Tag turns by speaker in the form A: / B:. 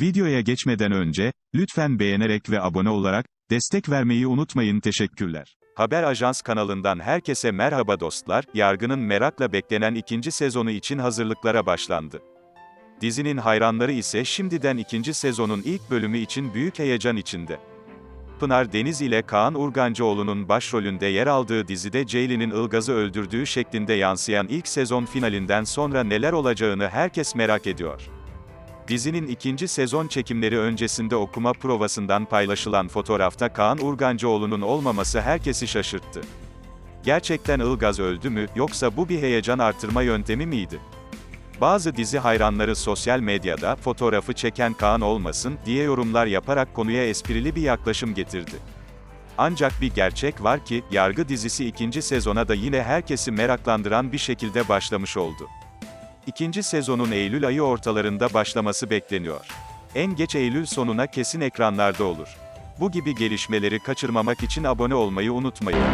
A: Videoya geçmeden önce, lütfen beğenerek ve abone olarak, destek vermeyi unutmayın teşekkürler. Haber Ajans kanalından herkese merhaba dostlar, Yargı'nın merakla beklenen ikinci sezonu için hazırlıklara başlandı. Dizinin hayranları ise şimdiden ikinci sezonun ilk bölümü için büyük heyecan içinde. Pınar Deniz ile Kaan Urgancıoğlu'nun başrolünde yer aldığı dizide Ceylin'in Ilgaz'ı öldürdüğü şeklinde yansıyan ilk sezon finalinden sonra neler olacağını herkes merak ediyor. Dizinin ikinci sezon çekimleri öncesinde okuma provasından paylaşılan fotoğrafta Kaan Urgancıoğlu'nun olmaması herkesi şaşırttı. Gerçekten Ilgaz öldü mü, yoksa bu bir heyecan artırma yöntemi miydi? Bazı dizi hayranları sosyal medyada, fotoğrafı çeken Kaan olmasın, diye yorumlar yaparak konuya esprili bir yaklaşım getirdi. Ancak bir gerçek var ki, Yargı dizisi ikinci sezona da yine herkesi meraklandıran bir şekilde başlamış oldu. İkinci sezonun Eylül ayı ortalarında başlaması bekleniyor. En geç Eylül sonuna kesin ekranlarda olur. Bu gibi gelişmeleri kaçırmamak için abone olmayı unutmayın.